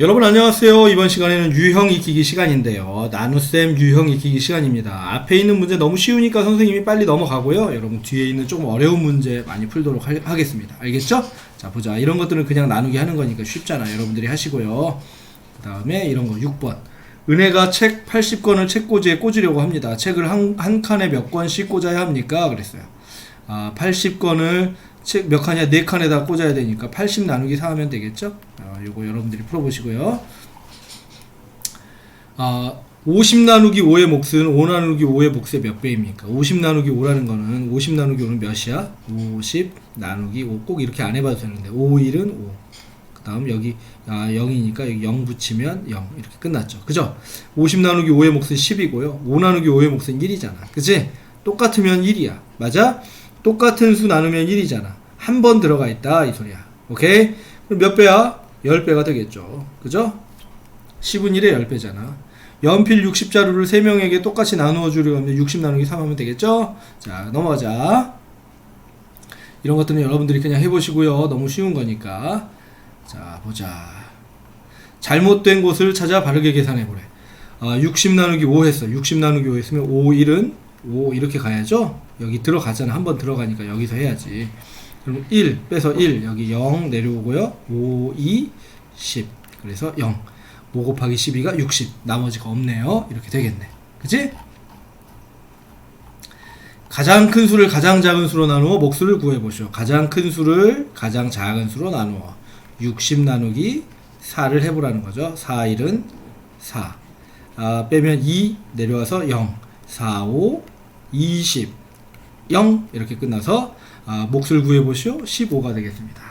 여러분 안녕하세요. 이번 시간에는 유형 익히기 시간인데요. 나눗셈 유형 익히기 시간입니다. 앞에 있는 문제 너무 쉬우니까 선생님이 빨리 넘어가고요. 여러분 뒤에 있는 조금 어려운 문제 많이 풀도록 하, 하겠습니다. 알겠죠? 자 보자. 이런 것들은 그냥 나누기 하는 거니까 쉽잖아. 여러분들이 하시고요. 그 다음에 이런 거 6번. 은혜가 책 80권을 책꽂이에 꽂으려고 합니다. 책을 한, 한 칸에 몇 권씩 꽂아야 합니까? 그랬어요. 아, 80권을 책몇 칸이야? 네 칸에다 꽂아야 되니까 80 나누기 4 하면 되겠죠? 아, 요거 여러분들이 풀어보시고요. 아, 50 나누기 5의 몫은 5 나누기 5의 몫의 몇 배입니까? 50 나누기 5라는 거는 50 나누기 5는 몇이야? 50 나누기 5. 꼭 이렇게 안 해봐도 되는데 5, 1은 5. 그 다음 여기 아, 0이니까 여기 0 붙이면 0 이렇게 끝났죠. 그죠? 50 나누기 5의 몫은 10이고요. 5 나누기 5의 몫은 1이잖아. 그치? 똑같으면 1이야. 맞아? 똑같은 수 나누면 1이잖아. 한 번 들어가 있다 이 소리야. 오케이? 그럼 몇 배야? 10배가 되겠죠. 그죠? 10은 1의 10배잖아. 연필 60자루를 3명에게 똑같이 나누어 주려고 하면 60 나누기 3 하면 되겠죠? 자, 넘어가자. 이런 것들은 여러분들이 그냥 해보시고요. 너무 쉬운 거니까. 자, 보자. 잘못된 곳을 찾아 바르게 계산해보래. 아, 60 나누기 5 했어. 60 나누기 5 했으면 5, 1은 5 이렇게 가야죠? 여기 들어가잖아. 한 번 들어가니까 여기서 해야지. 그럼 1 빼서 1 여기 0 내려오고요. 5, 2, 10 그래서 0 5 곱하기 12가 60 나머지가 없네요. 이렇게 되겠네. 그치? 가장 큰 수를 가장 작은 수로 나누어 목수를 구해보시오. 가장 큰 수를 가장 작은 수로 나누어 60 나누기 4를 해보라는 거죠. 4, 1은 4 아, 빼면 2 내려와서 0 4, 5, 20 0 이렇게 끝나서 아, 몫을 구해보시오. 15가 되겠습니다.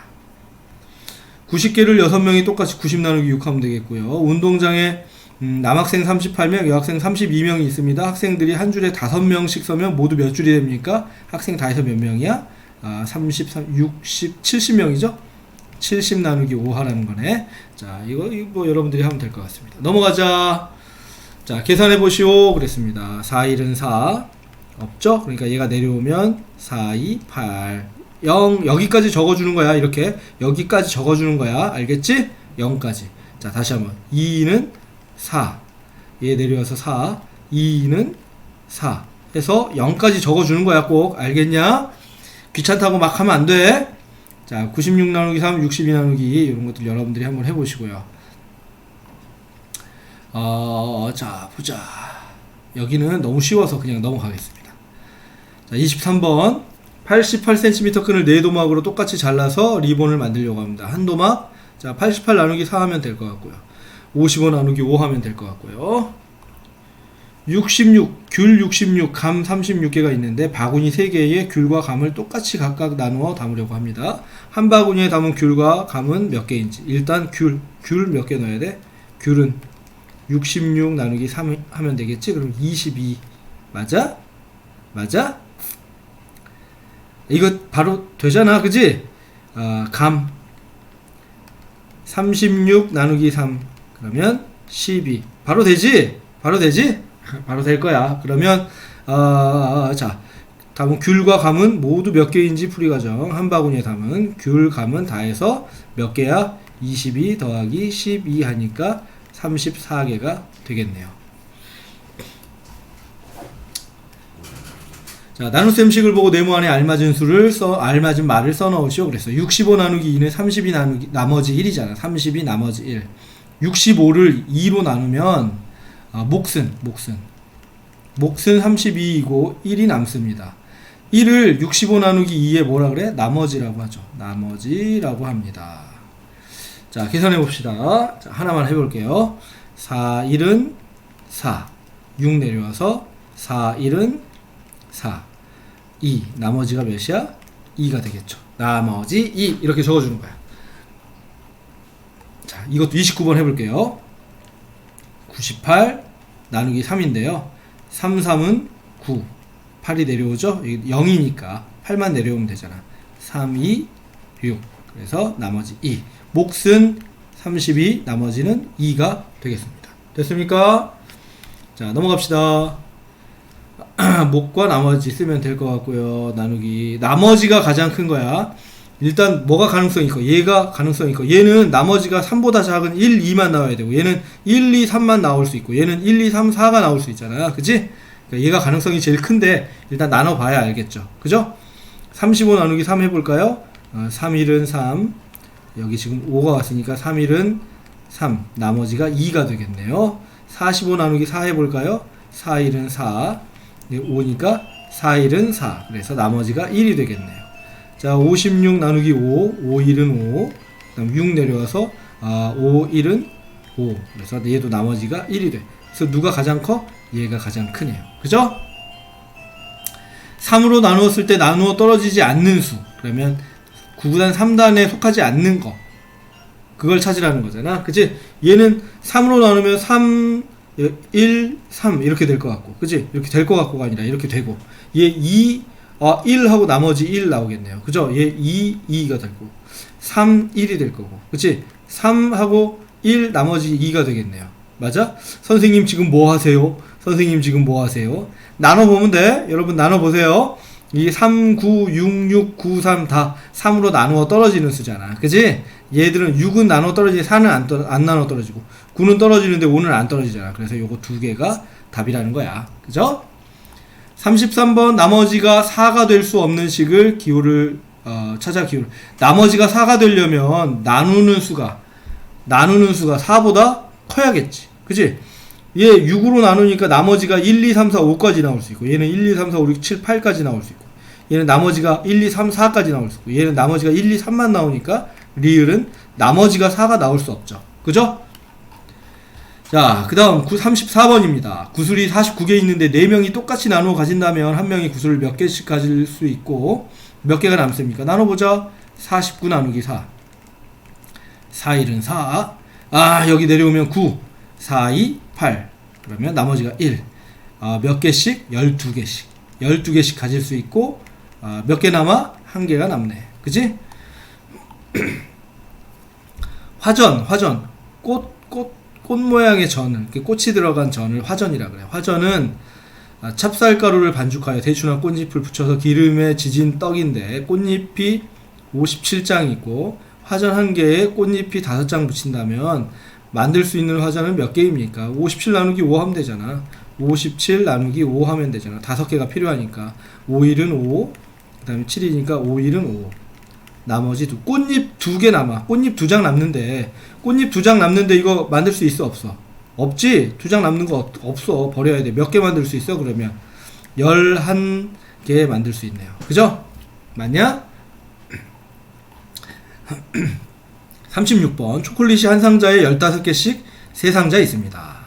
90개를 6명이 똑같이 90 나누기 6 하면 되겠고요. 운동장에 음, 남학생 38명, 여학생 32명이 있습니다. 학생들이 한 줄에 5명씩 서면 모두 몇 줄이 됩니까? 학생 다 해서 몇 명이야? 아, 33, 60, 70명이죠? 70 나누기 5 하라는 거네. 자, 이거, 이거 뭐 여러분들이 하면 될 것 같습니다. 넘어가자. 자, 계산해 보시오. 그랬습니다. 4, 1은 4. 없죠? 그러니까 얘가 내려오면 4, 2, 8. 0, 여기까지 적어주는 거야. 이렇게. 여기까지 적어주는 거야. 알겠지? 0까지. 자, 다시 한번. 2는 4. 얘 내려와서 4. 2는 4. 해서 0까지 적어주는 거야. 꼭. 알겠냐? 귀찮다고 막 하면 안 돼. 자, 96 나누기 3, 62 나누기 이런 것들 여러분들이 한번 해보시고요. 어, 자, 보자. 여기는 너무 쉬워서 그냥 넘어가겠습니다. 자, 23번. 88cm 끈을 네 도막으로 똑같이 잘라서 리본을 만들려고 합니다. 한 도막. 자, 88 나누기 4 하면 될 것 같고요. 55 나누기 5 하면 될 것 같고요. 66, 귤 66, 감 36개가 있는데 바구니 3개에 귤과 감을 똑같이 각각 나누어 담으려고 합니다. 한 바구니에 담은 귤과 감은 몇 개인지. 일단 귤, 귤 몇 개 넣어야 돼? 귤은 66 나누기 3 하면 되겠지? 그럼 22. 맞아? 맞아? 이거 바로 되잖아, 그지? 아, 감. 36 나누기 3. 그러면 12. 바로 되지? 바로 되지? 바로 될 거야. 그러면, 어, 자. 담은 귤과 감은 모두 몇 개인지 풀이 과정. 한 바구니에 담은 귤, 감은 다 해서 몇 개야? 22 더하기 12 하니까 34개가 되겠네요. 자, 나눗셈식을 보고 네모 안에 알맞은 수를 써, 알맞은 말을 써 넣으시오. 그랬어. 65 나누기 2는 32 나누기, 나머지 1이잖아. 32 나머지 1. 65를 2로 나누면, 아, 몫은, 몫은. 몫은 32이고 1이 남습니다. 1을 65 나누기 2에 뭐라 그래? 나머지라고 하죠. 나머지라고 합니다. 자, 계산해 봅시다. 자, 하나만 해볼게요. 4, 1은 4. 6 내려와서 4, 1은 4. 2. 나머지가 몇이야? 2가 되겠죠. 나머지 2. 이렇게 적어주는 거야. 자, 이것도 29번 해볼게요. 98 나누기 3인데요. 3, 3은 9. 8이 내려오죠? 0이니까 8만 내려오면 되잖아. 3, 2, 6. 그래서 나머지 2. 몫은 32, 나머지는 2가 되겠습니다. 됐습니까? 자, 넘어갑시다. 목과 나머지 쓰면 될 것 같고요. 나누기. 나머지가 가장 큰 거야. 일단 뭐가 가능성이 있고 얘가 가능성이 있고 얘는 나머지가 3보다 작은 1, 2만 나와야 되고 얘는 1, 2, 3만 나올 수 있고 얘는 1, 2, 3, 4가 나올 수 있잖아 그치? 그러니까 얘가 가능성이 제일 큰데 일단 나눠봐야 알겠죠 그죠? 35 나누기 3 해볼까요? 어, 3, 1은 3 여기 지금 5가 왔으니까 3, 1은 3 나머지가 2가 되겠네요 45 나누기 4 해볼까요? 4, 1은 4 5니까 4, 1은 4 그래서 나머지가 1이 되겠네요 자, 56 나누기 5, 5, 1은 5. 그다음 6 내려와서 아, 5, 1은 5. 그래서 얘도 나머지가 1이 돼. 그래서 누가 가장 커? 얘가 가장 크네요. 그죠? 3으로 나누었을 때 나누어 떨어지지 않는 수. 그러면 9단 3단에 속하지 않는 거. 그걸 찾으라는 거잖아. 그치? 얘는 3으로 나누면 3, 1, 3 이렇게 될 것 같고. 그치? 이렇게 될 것 같고가 아니라 이렇게 되고. 얘 2, 아, 1하고 나머지 1 나오겠네요. 그죠? 얘 2, 2가 될 거고. 3, 1이 될 거고. 그치? 3하고 1, 나머지 2가 되겠네요. 맞아? 선생님 지금 뭐 하세요? 선생님 지금 뭐 하세요? 나눠보면 돼. 여러분 나눠보세요. 이 3, 9, 6, 6, 9, 3 다 3으로 나누어 떨어지는 수잖아. 그지? 얘들은 6은 나누어 떨어지지 4는 안, 떨, 안 나누어 떨어지고 9는 떨어지는데 5는 안 떨어지잖아. 그래서 요거 두 개가 답이라는 거야. 그죠? 33번 나머지가 4가 될 수 없는 식을 기호를 어, 찾아 기호를 나머지가 4가 되려면 나누는 수가 나누는 수가 4보다 커야겠지 그치 얘 6으로 나누니까 나머지가 1, 2, 3, 4, 5까지 나올 수 있고 얘는 1, 2, 3, 4, 5, 6, 7, 8까지 나올 수 있고 얘는 나머지가 1, 2, 3, 4까지 나올 수 있고 얘는 나머지가 1, 2, 3만 나오니까 리을은 나머지가 4가 나올 수 없죠 그죠? 자, 그 다음 34번입니다. 구슬이 49개 있는데 4명이 똑같이 나누어 가진다면 한 명이 구슬을 몇 개씩 가질 수 있고 몇 개가 남습니까? 나눠보자. 49 나누기 4. 4, 1은 4. 아, 여기 내려오면 9. 4, 2, 8. 그러면 나머지가 1. 아, 몇 개씩? 12개씩. 12개씩 가질 수 있고 아, 몇개 남아? 한 개가 남네. 그지? 화전, 화전. 꽃, 꽃, 꽃 모양의 전을, 꽃이 들어간 전을 화전이라 그래요. 화전은 아, 찹쌀가루를 반죽하여 대추나 꽃잎을 붙여서 기름에 지진 떡인데 꽃잎이 57장 있고 화전 한 개에 꽃잎이 5장 붙인다면 만들 수 있는 화전은 몇 개입니까? 57 나누기 5 하면 되잖아. 57 나누기 5 하면 되잖아. 5개가 필요하니까. 5, 1은 5, 그 다음에 7이니까 5, 1은 5. 나머지 두 꽃잎 두 개 남아 꽃잎 두 장 남는데 꽃잎 두 장 남는데 이거 만들 수 있어 없어 없지 두 장 남는 거 없- 없어 버려야 돼 몇 개 만들 수 있어 그러면 열한 개 만들 수 있네요 그죠 맞냐 36번 초콜릿이 한 상자에 15개씩 세 상자 있습니다.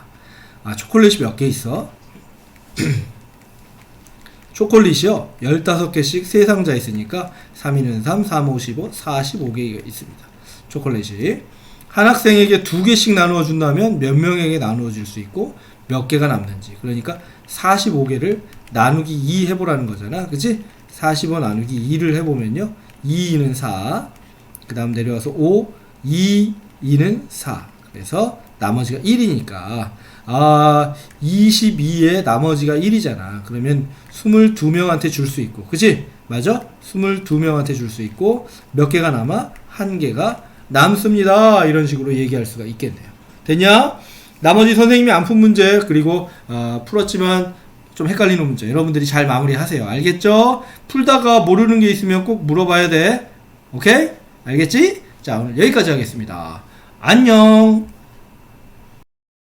아 초콜릿이 몇 개 있어? 초콜릿이요 15개씩 3상자 있으니까 3인은 3, 3, 5, 15, 45개 있습니다. 초콜릿이. 한 학생에게 2개씩 나누어 준다면 몇 명에게 나누어 줄 수 있고 몇 개가 남는지. 그러니까 45개를 나누기 2 해보라는 거잖아. 그치? 45 나누기 2를 해보면요. 2는 4 그 다음 내려와서 5 2, 2는 4 그래서 나머지가 1이니까 아 22에 나머지가 1이잖아 그러면 22명한테 줄 수 있고 그치? 맞아? 22명한테 줄 수 있고 몇 개가 남아? 한 개가 남습니다 이런 식으로 얘기할 수가 있겠네요 됐냐? 나머지 선생님이 안 푼 문제 그리고 아, 풀었지만 좀 헷갈리는 문제 여러분들이 잘 마무리하세요 알겠죠? 풀다가 모르는 게 있으면 꼭 물어봐야 돼 오케이? 알겠지? 자 오늘 여기까지 하겠습니다. 안녕